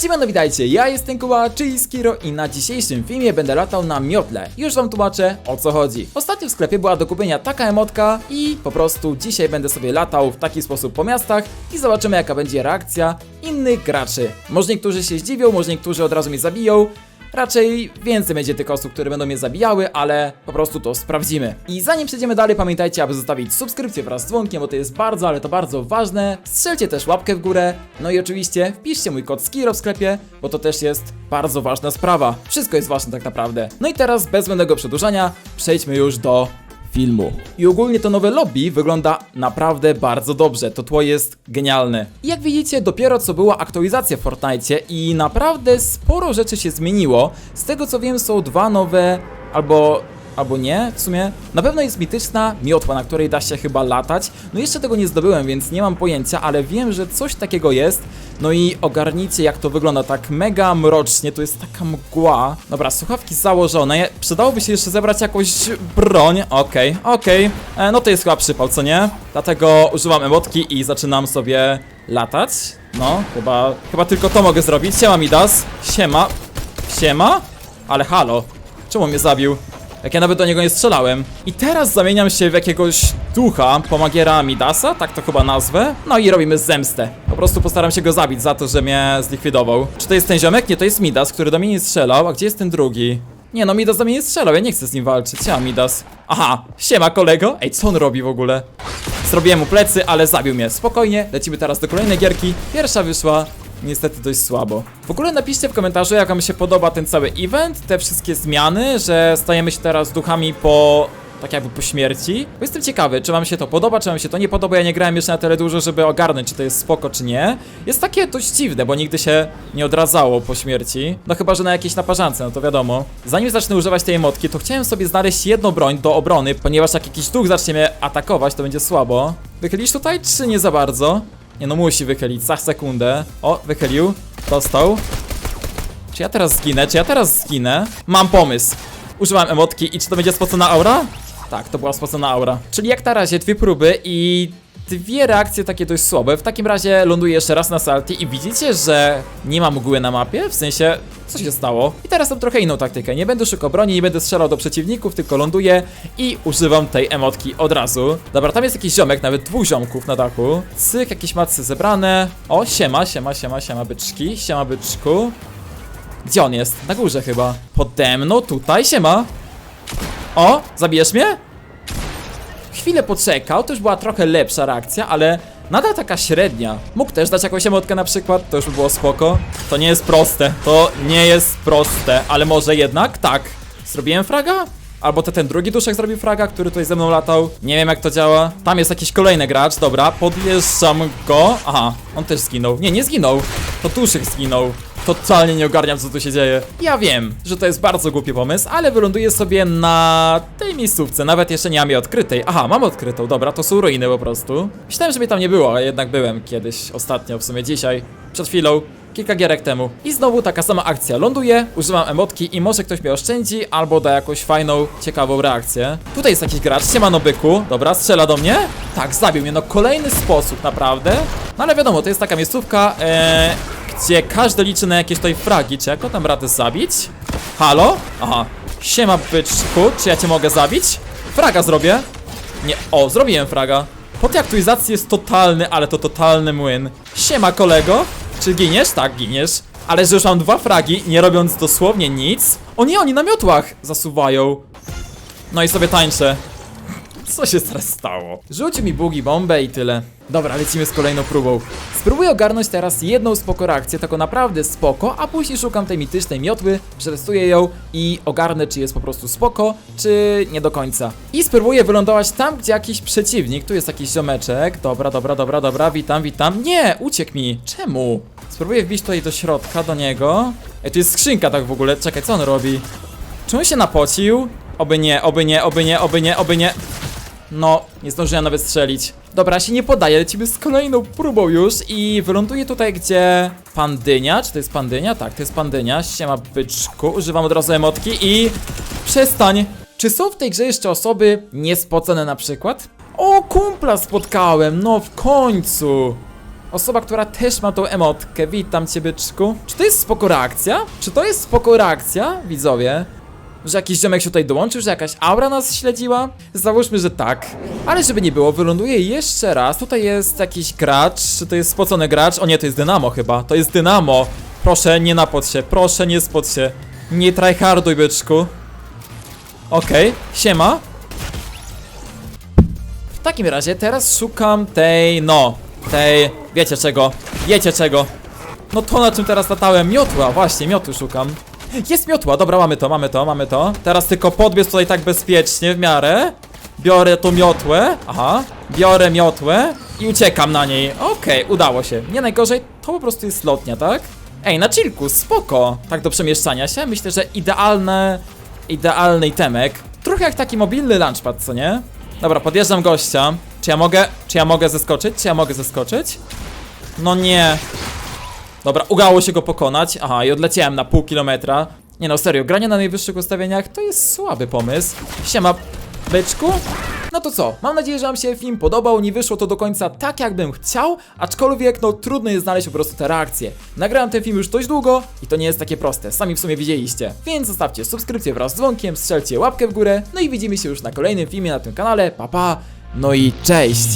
Siemano, witajcie, ja jestem Kuba, czyli Skiro i na dzisiejszym filmie będę latał na miotle. Już wam tłumaczę o co chodzi. Ostatnio w sklepie była do kupienia taka emotka i po prostu dzisiaj będę sobie latał w taki sposób po miastach i zobaczymy jaka będzie reakcja innych graczy. Może niektórzy się zdziwią, może niektórzy od razu mnie zabiją, Raczej więcej będzie tych osób, które będą mnie zabijały, ale po prostu to sprawdzimy. I zanim przejdziemy dalej, pamiętajcie, aby zostawić subskrypcję wraz z dzwonkiem, bo to jest bardzo, ale to bardzo ważne. Strzelcie też łapkę w górę, no i oczywiście wpiszcie mój kod SKIRO w sklepie, bo to też jest bardzo ważna sprawa. Wszystko jest ważne tak naprawdę. No i teraz, bez zbędnego przedłużania, przejdźmy już do filmu. I ogólnie to nowe lobby wygląda naprawdę bardzo dobrze, to tło jest genialne. I jak widzicie, dopiero co była aktualizacja w Fortnite i naprawdę sporo rzeczy się zmieniło. Z tego co wiem są dwa nowe, albo... Albo nie, w sumie. Na pewno jest mityczna miotła, na której da się chyba latać. No jeszcze tego nie zdobyłem, więc nie mam pojęcia, ale wiem, że coś takiego jest. No i ogarnijcie jak to wygląda tak mega mrocznie, to jest taka mgła. Dobra, słuchawki założone, przydałoby się jeszcze zebrać jakąś broń. Okej, okej, E, no to jest chyba przypał, co nie? Dlatego używam emotki i zaczynam sobie latać. No, chyba, chyba tylko to mogę zrobić. Siema Midas, siema, siema? Ale halo, czemu mnie zabił? Jak ja nawet do niego nie strzelałem. I teraz zamieniam się w jakiegoś ducha, pomagiera Midasa, tak to chyba nazwę. No i robimy zemstę. Po prostu postaram się go zabić za to, że mnie zlikwidował. Czy to jest ten ziomek? Nie, to jest Midas, który do mnie nie strzelał. A gdzie jest ten drugi? Nie no, Midas do mnie nie strzelał, ja nie chcę z nim walczyć. Siema Midas. Aha, siema kolego. Ej, co on robi w ogóle? Zrobiłem mu plecy, ale zabił mnie. Spokojnie, lecimy teraz do kolejnej gierki. Pierwsza wyszła niestety dość słabo. W ogóle napiszcie w komentarzu, jak wam się podoba ten cały event, te wszystkie zmiany, że stajemy się teraz duchami po... tak jakby po śmierci. Bo jestem ciekawy, czy wam się to podoba, czy wam się to nie podoba. Ja nie grałem jeszcze na tyle dużo, żeby ogarnąć, czy to jest spoko, czy nie. Jest takie dość dziwne, bo nigdy się nie odradzało po śmierci. No chyba, że na jakiejś naparzance, no to wiadomo. Zanim zacznę używać tej emotki, to chciałem sobie znaleźć jedną broń do obrony, ponieważ jak jakiś duch zacznie mnie atakować, to będzie słabo. Wychylisz tutaj, czy nie za bardzo? Nie no, musi wychylić, za sekundę. O, wychylił. Dostał. Czy ja teraz zginę? Czy ja teraz zginę? Mam pomysł. Używam emotki i czy to będzie spocona aura? Tak, to była spocona aura. Czyli jak na razie dwie próby i dwie reakcje takie dość słabe. W takim razie ląduję jeszcze raz na salty i widzicie, że nie ma mgły na mapie? W sensie, co się stało? I teraz mam trochę inną taktykę. Nie będę szukał broni, nie będę strzelał do przeciwników, tylko ląduję i używam tej emotki od razu. Dobra, tam jest jakiś ziomek, nawet dwóch ziomków na dachu. Cyk, jakieś macy zebrane. O, siema, siema, siema, siema byczki, siema byczku. Gdzie on jest? Na górze chyba. Pode mną, tutaj, siema. O, zabijesz mnie? Chwilę poczekał, to już była trochę lepsza reakcja, ale nadal taka średnia. Mógł też dać jakąś emotkę na przykład, to już by było spoko. To nie jest proste, to nie jest proste, ale może jednak? Tak. Zrobiłem fraga? Albo to ten drugi duszek zrobił fraga, który tutaj ze mną latał. Nie wiem jak to działa. Tam jest jakiś kolejny gracz, dobra, podjeżdżam go. Aha, on też zginął. Nie, nie zginął. To duszek zginął. Totalnie nie ogarniam co tu się dzieje. Ja wiem, że to jest bardzo głupi pomysł, ale wyląduję sobie na tej miejscówce. Nawet jeszcze nie mam jej odkrytej. Aha, mam odkrytą, dobra, to są ruiny po prostu. Myślałem, że mnie tam nie było, ale jednak byłem kiedyś, ostatnio, w sumie dzisiaj, przed chwilą. Kilka gierek temu. I znowu taka sama akcja. Ląduję, używam emotki i może ktoś mnie oszczędzi albo da jakąś fajną, ciekawą reakcję. Tutaj jest jakiś gracz, siemano byku. Dobra, strzela do mnie. Tak, zabił mnie. No kolejny sposób, naprawdę. No ale wiadomo, to jest taka miejscówka, ee, gdzie każdy liczy na jakieś tutaj fragi. Czy jako tam radę zabić? Halo? Aha. Siema byczku, czy ja cię mogę zabić? Fraga zrobię. Nie, o, zrobiłem fraga. Po tej aktualizacji jest totalny, ale to totalny młyn. Siema kolego. Czy giniesz? Tak, giniesz. Ale że już mam dwa fragi, nie robiąc dosłownie nic. O nie, oni na miotłach zasuwają. No i sobie tańczę. Co się teraz stało? Rzuć mi bugi bombę i tyle. Dobra, lecimy z kolejną próbą. Spróbuję ogarnąć teraz jedną spoko reakcję, taką naprawdę spoko, a później szukam tej mitycznej miotły, przetestuję ją i ogarnę, czy jest po prostu spoko, czy nie do końca. I spróbuję wylądować tam, gdzie jakiś przeciwnik. Tu jest jakiś ziomeczek. Dobra, dobra, dobra, dobra, witam, witam. Nie, uciekł mi. Czemu? Spróbuję wbić tutaj do środka, do niego. Ej, tu jest skrzynka tak w ogóle. Czekaj, co on robi? Czy on się napocił? Oby nie, oby nie, oby nie, oby nie, oby nie. No, nie zdążyłem nawet strzelić. Dobra, się nie podaję, lecimy z kolejną próbą już i wyląduję tutaj, gdzie pandynia, czy to jest pandynia? Tak, to jest pandynia, siema byczku, używam od razu emotki i przestań. Czy są w tej grze jeszcze osoby niespocone na przykład? O, kumpla spotkałem, no w końcu. osoba, która też ma tą emotkę. Witam cię, byczku. Czy to jest spoko reakcja? Czy to jest spoko reakcja, widzowie? Że jakiś ziomek się tutaj dołączył, że jakaś aura nas śledziła? Załóżmy, że tak. Ale żeby nie było, wyląduje jeszcze raz. Tutaj jest jakiś gracz. Czy to jest spocony gracz? O nie, to jest Dynamo chyba. To jest Dynamo. Proszę, nie napod się. Proszę, nie spod się. Nie tryharduj, byczku. Okej, siema. W takim razie teraz szukam tej, no, tej, wiecie czego, wiecie czego. No to na czym teraz latałem, miotła, właśnie, miotły szukam. Jest miotła, dobra, mamy to, mamy to, mamy to. Teraz tylko podbiec tutaj tak bezpiecznie w miarę. Biorę tą miotłę, aha, biorę miotłę i uciekam na niej. Okej, udało się. Nie najgorzej, to po prostu jest lotnia, tak? Ej, na chillku, spoko. Tak do przemieszczania się, myślę, że idealne, idealny temek. Trochę jak taki mobilny lunchpad, co nie? Dobra, podjeżdżam gościa. Czy ja mogę, czy ja mogę zeskoczyć? Czy ja mogę zeskoczyć? No nie. Dobra, udało się go pokonać. Aha, i odleciałem na pół kilometra. Nie no, serio, granie na najwyższych ustawieniach to jest słaby pomysł. Siema, byczku. No to co, mam nadzieję, że wam się film podobał, nie wyszło to do końca tak jakbym chciał, aczkolwiek no trudno jest znaleźć po prostu te reakcje. Nagrałem ten film już dość długo i to nie jest takie proste, sami w sumie widzieliście. Więc zostawcie subskrypcję wraz z dzwonkiem, strzelcie łapkę w górę, no i widzimy się już na kolejnym filmie na tym kanale, pa pa, no i cześć!